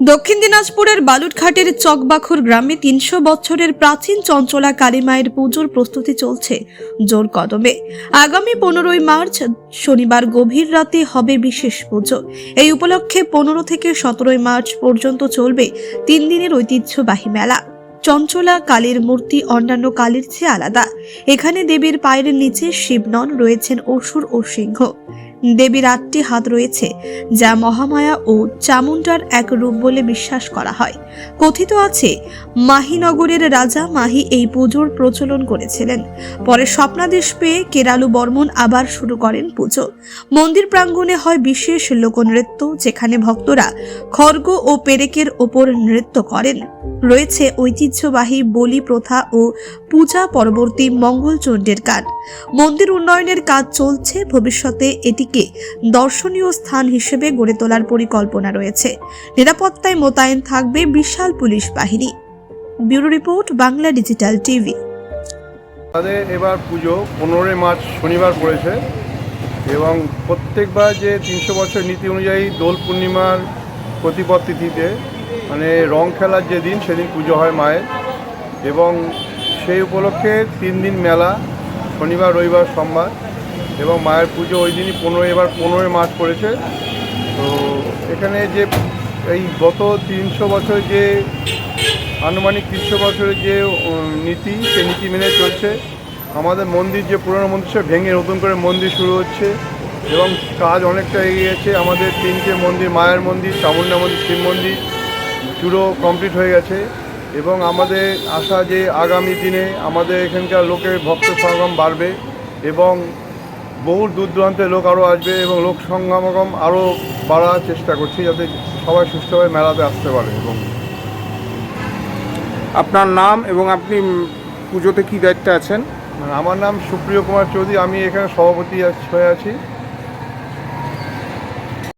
দক্ষিণ দিনাজপুরের বালুরঘাটের চকবাখর গ্রামে তিনশো বছরের প্রাচীন চঞ্চলা কালী মায়ের পুজোর প্রস্তুতি চলছে জোর কদমে। আগামী পনেরোই মার্চ, শনিবার গভীর রাতে হবে বিশেষ পুজো। এই উপলক্ষে পনেরো থেকে সতেরোই মার্চ পর্যন্ত চলবে তিন দিনের ঐতিহ্যবাহী মেলা। চঞ্চলা, কালীর মূর্তি, অন্যান্য কালীর চেয়ে আলাদা। এখানে দেবীর পায়ের নিচে শিবনন রয়েছেন অসুর ও সিংহ। দেবীর আটটি হাত রয়েছে, যা মহামায়া ও চামুন্ডার এক রূপ বলে বিশ্বাস করা হয়। কথিত আছে, মাহিনগরের রাজা মাহি এই পুজোর প্রচলন করেছিলেন। পরে স্বপ্নাদেশ পেয়ে কেরালু বর্মন আবার শুরু করেন পুজো। মন্দির প্রাঙ্গণে হয় বিশেষ লোকনৃত্য, যেখানে ভক্তরা খর্গ ও পেরেকের ওপর নৃত্য করেন। রয়েছে ঐতিহ্যবাহী বলি প্রথা ও পূজা পরবর্তী মঙ্গলচণ্ডীর কাজ। মন্দির উন্নয়নের কাজ চলছে, ভবিষ্যতে এটিকে দর্শনীয় স্থান হিসেবে গড়ে তোলার পরিকল্পনা রয়েছে। নিরাপত্তায় মোতায়েন থাকবে বিশাল পুলিশ বাহিনী। Bureau report, Bangla digital TV. আমাদের এবার পুজো পনেরোই মার্চ শনিবার পড়েছে এবং প্রত্যেকবার যে তিনশো বছর নীতি অনুযায়ী দোল পূর্ণিমার প্রতিপদ তিথিতে মানে রং খেলার যে দিন, সেদিন পুজো হয় মায়ের। এবং সেই উপলক্ষে তিন দিন মেলা, শনিবার, রবিবার, সোমবার। এবং মায়ের পুজো ওই দিনই পনেরোই, এবার পনেরোই মার্চ পড়েছে। তো এখানে যে এই গত তিনশো বছর যে আনুমানিক তিনশো বছরের যে নীতি, সেই নীতি মেনে চলছে। আমাদের মন্দির যে পুরনো মন্দির, সে ভেঙে নতুন করে মন্দির শুরু হচ্ছে। এবং কাজ অনেকটা এগিয়ে গেছে। আমাদের তিনটে মন্দির, মায়ের মন্দির চামুন্ডা মন্দির, শিব মন্দির পুরো কমপ্লিট হয়ে গেছে এবং আমাদের আশা যে আগামী দিনে আমাদের এখানকার লোকের ভক্ত সমাগম বাড়বে এবং বহু দূর দূরান্তের লোক আরও আসবে এবং লোক সমাগম আরও বাড়ার চেষ্টা করছি যাতে সবাই সুস্থভাবে মেলাতে আসতে পারে এবং আপনার নাম এবং আপনি পুজোতে কি দায়িত্বে আছেন? আমার নাম সুপ্রিয় কুমার চৌধুরী আমি এখানে সভাপতি হয়ে আছি।